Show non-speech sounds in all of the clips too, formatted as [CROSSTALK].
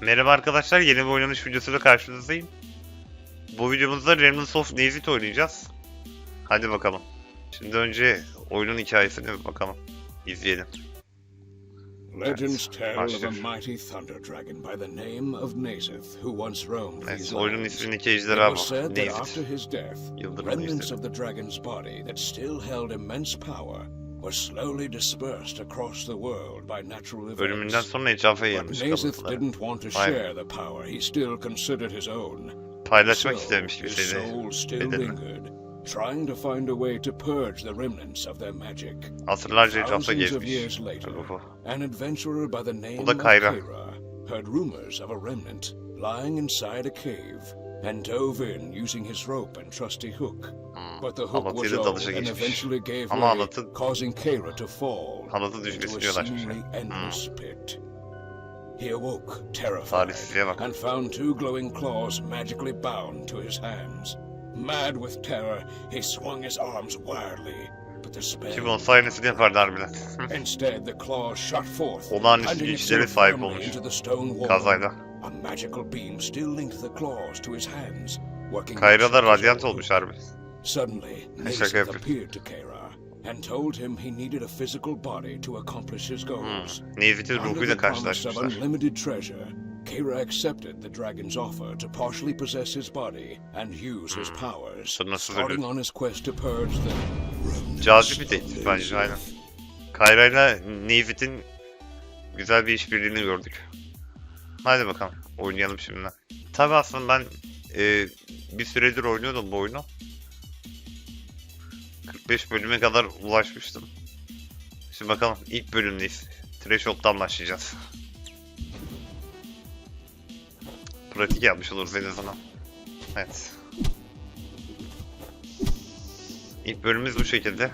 Merhaba arkadaşlar, yeni bir oynanış videosuyla karşınızdayım. Bu videomuzda Remnants of Nezit oynayacağız. Hadi bakalım. Şimdi önce oyunun hikayesine bir bakalım. İzleyelim. Legends tell of a mighty thunder dragon by the name of Nazith, who once roamed these oyunun lands. ismindeki It ejderha was bu. said that after Nezit. his death, Yıldırım remnants of the dragon's body that still held immense power were slowly dispersed across the world by natural events. But Nazith didn't want to share the power he still considered his own. So, his soul still lingered, trying to find a way to purge the remnants of their magic. Thousands of years later, an adventurer by the name of. Kyra heard rumors of a remnant lying inside a cave and dove in using his rope and trusty hook. But the hook was old and geçmiş. eventually gave Ama way, halatı- causing Kyra to fall düşmesi into a seemingly endless pit. He awoke, terrified, and found two glowing claws magically bound to his hands. Mad with terror, he swung his arms wildly, but the spell Kim olsa aynısını yapardı harbiden. Instead, the claws shot forth, Olağanüstü hunting his güçlere sword sahip firmly olmuş. into the stone wall. Kazayla. A magical beam still linked the claws to his hands, working Kayra da radyant olmuş harbi. Suddenly, yapıyor. appeared to Kara and told him he needed a physical body to accomplish his goals. Nezit'in Under ruhuyla karşılaşmışlar. unlimited treasure, Kara accepted the dragon's offer to partially possess his body and use his powers, Sınırsız starting on his quest to purge the Cazip bir teklif bence aynen. Kayra'yla Nezit'in güzel bir işbirliğini gördük. Hadi bakalım oynayalım şimdi. Tabi aslında ben e, bir süredir oynuyordum bu oyunu. 45 bölüme kadar ulaşmıştım. Şimdi bakalım ilk bölümdeyiz. Threshold'dan başlayacağız. Pratik yapmış oluruz en azından. Evet. İlk bölümümüz bu şekilde.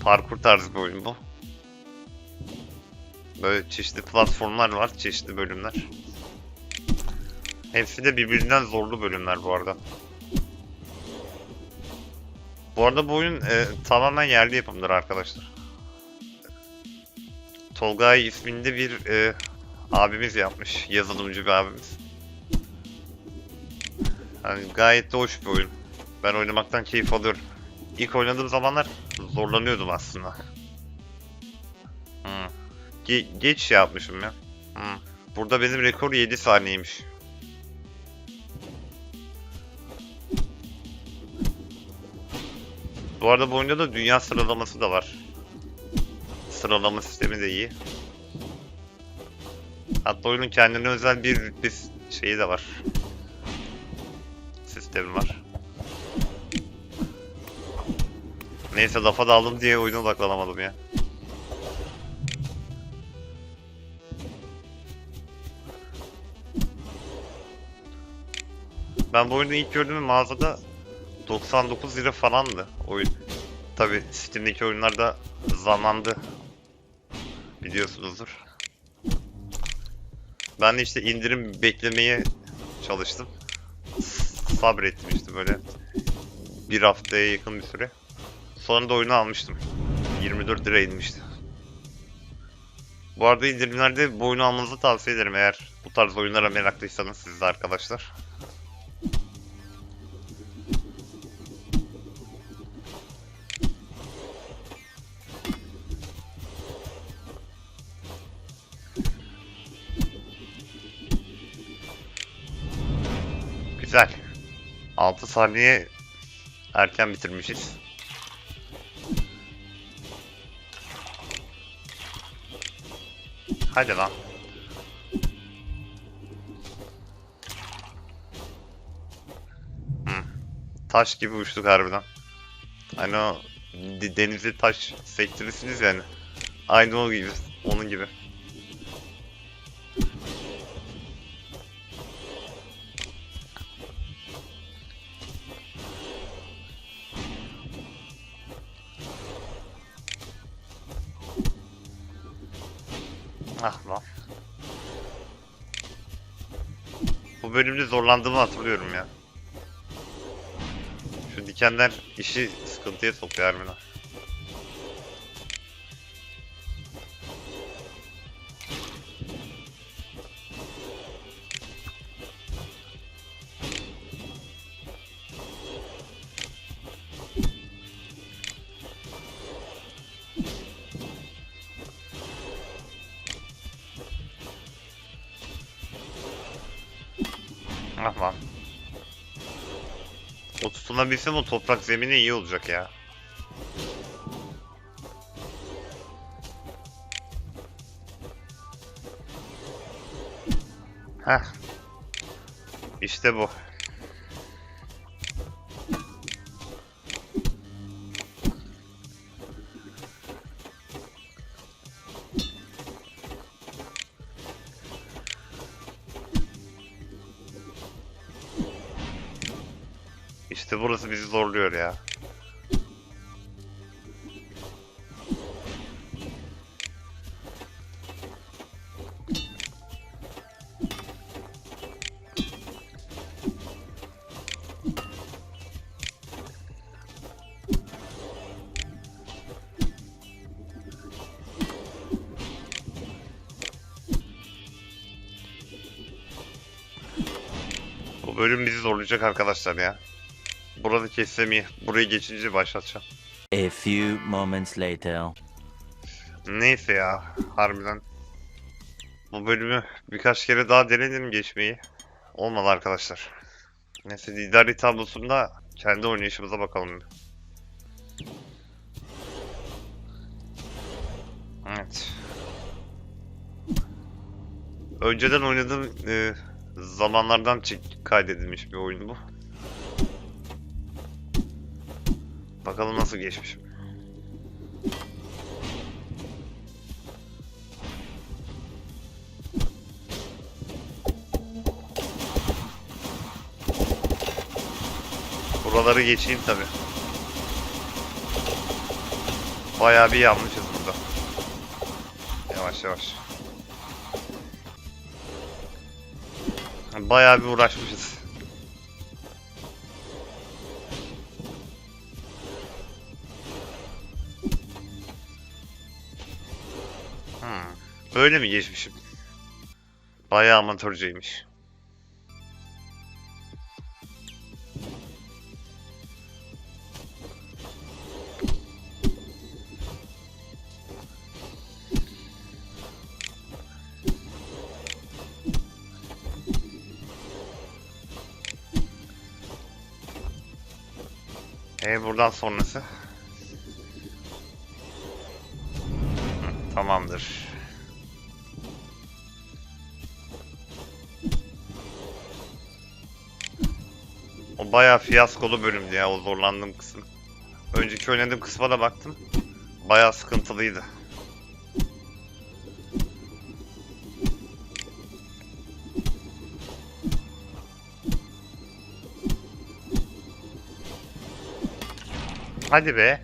Parkur tarzı bir oyun bu. Böyle çeşitli platformlar var, çeşitli bölümler. Hepsi de birbirinden zorlu bölümler bu arada. Bu arada bu oyun e, tamamen yerli yapımdır arkadaşlar. Tolgay isminde bir e, abimiz yapmış, yazılımcı bir abimiz. Yani gayet de hoş bir oyun. Ben oynamaktan keyif alıyorum. İlk oynadığım zamanlar zorlanıyordum aslında. Hmm. Ge- geç şey yapmışım ya. Hmm. Burada benim rekor 7 saniyeymiş. Bu arada bu oyunda da dünya sıralaması da var. Sıralama sistemi de iyi. Hatta oyunun kendine özel bir rütbe şeyi de var. Sistemi var. Neyse lafa daldım diye oyuna odaklanamadım ya. Ben bu oyunu ilk gördüğüm mağazada 99 lira falandı oyun. Tabi Steam'deki oyunlar da zamandı. Biliyorsunuzdur. Ben de işte indirim beklemeye çalıştım. Sabrettim işte böyle bir haftaya yakın bir süre. Sonra da oyunu almıştım. 24 lira inmişti. Bu arada indirimlerde bu oyunu almanızı tavsiye ederim eğer bu tarz oyunlara meraklıysanız siz de arkadaşlar. 6 saniye erken bitirmişiz. Hadi lan. Hı. Taş gibi uçtuk harbiden. Hani o de- denize taş sektirirsiniz yani. Aynı o gibi. Onun gibi. Ah lan. Bu bölümde zorlandığımı hatırlıyorum ya. Şu dikenler işi sıkıntıya sokuyor harbiden. Ah lan. O tutunabilsem o toprak zemini iyi olacak ya. Heh. İşte bu. Bizi zorluyor ya. Bölüm bizi zorlayacak arkadaşlar ya. Burada kessem iyi. Burayı geçince başlatacağım. A few moments later. Neyse ya. Harbiden. Bu bölümü birkaç kere daha denedim geçmeyi. Olmadı arkadaşlar. Neyse lideri tablosunda kendi oynayışımıza bakalım. Evet. Önceden oynadığım e, zamanlardan çek- kaydedilmiş bir oyun bu. Bakalım nasıl geçmişim. Buraları geçeyim tabi. Bayağı bir yanmışız burada. Yavaş yavaş. Bayağı bir uğraşmışız. Böyle mi geçmişim? Bayağı amatörceymiş. E buradan sonrası. Hı, tamamdır. O bayağı fiyaskolu bölümdü ya o zorlandığım kısım. Önceki oynadığım kısma da baktım. Bayağı sıkıntılıydı. Hadi be.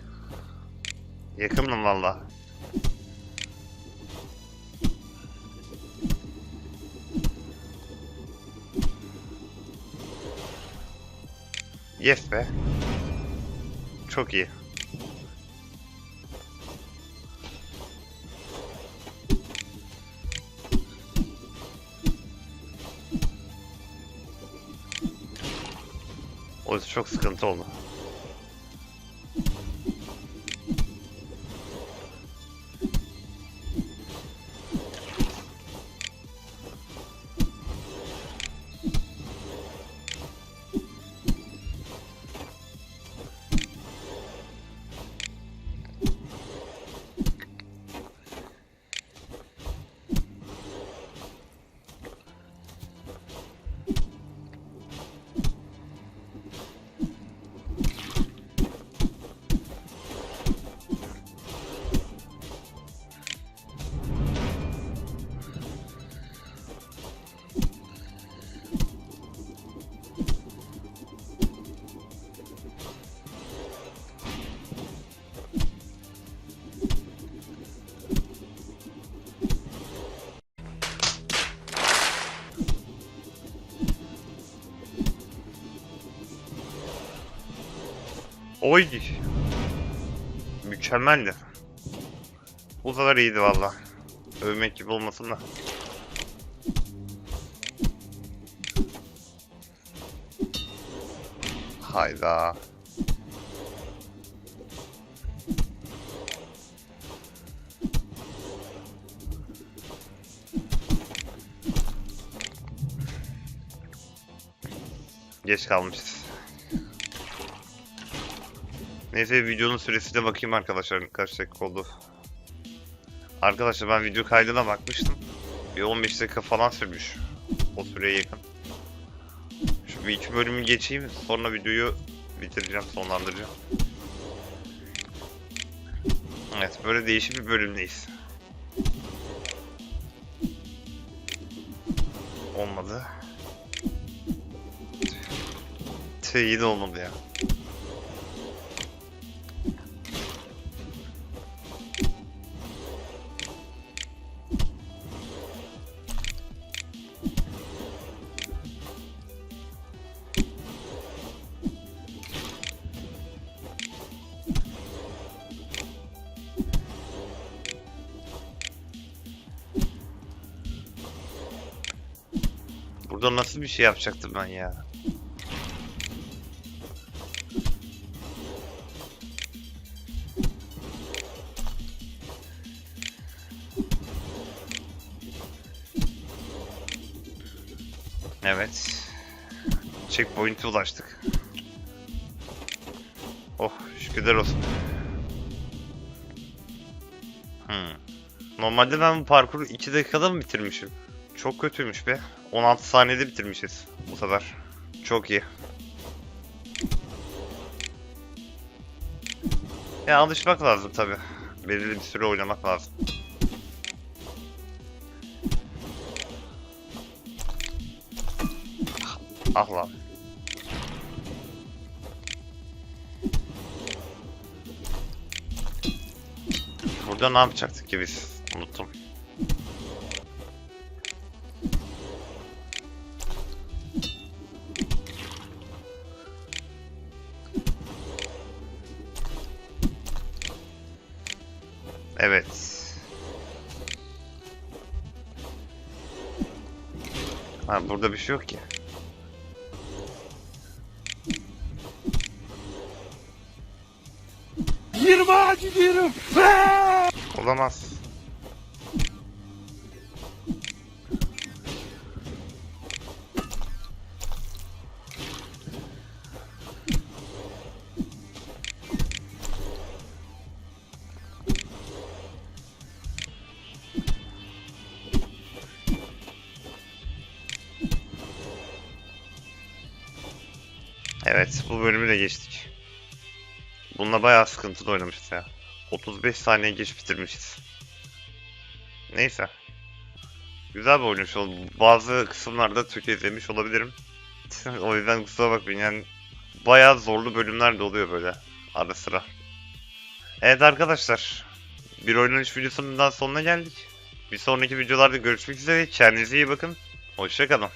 Yakınım valla. Yes be. Çok iyi. O çok sıkıntı oldu. Oy. Mükemmeldi. Bu kadar iyiydi valla. Övmek gibi olmasın da. Hayda. Geç kalmışız. Neyse videonun süresine bakayım arkadaşlar kaç dakika oldu. Arkadaşlar ben video kaydına bakmıştım. Bir 15 dakika falan sürmüş. O süreye yakın. Şu bir iki bölümü geçeyim sonra videoyu bitireceğim sonlandıracağım. Evet böyle değişik bir bölümdeyiz. Olmadı. Tüh iyi de olmadı ya. Burada nasıl bir şey yapacaktım ben ya? Evet. Checkpoint'e ulaştık. Oh şükürler olsun. Hmm. Normalde ben bu parkuru 2 dakikada mı bitirmişim? Çok kötüymüş be. 16 saniyede bitirmişiz bu sefer. Çok iyi. Ya alışmak lazım tabi. Belirli bir süre oynamak lazım. Ah lan. Burada ne yapacaktık ki biz? Unuttum. Ha burada bir şey yok ki. Olamaz. Bu bölümü de geçtik. Bununla bayağı sıkıntılı oynamışız ya. 35 saniye geç bitirmişiz. Neyse. Güzel bir oldu. Bazı kısımlarda tökezlemiş olabilirim. [LAUGHS] o yüzden kusura bakmayın yani bayağı zorlu bölümler de oluyor böyle ara sıra. Evet arkadaşlar. Bir oynanış videosunun daha sonuna geldik. Bir sonraki videolarda görüşmek üzere. Kendinize iyi bakın. Hoşçakalın.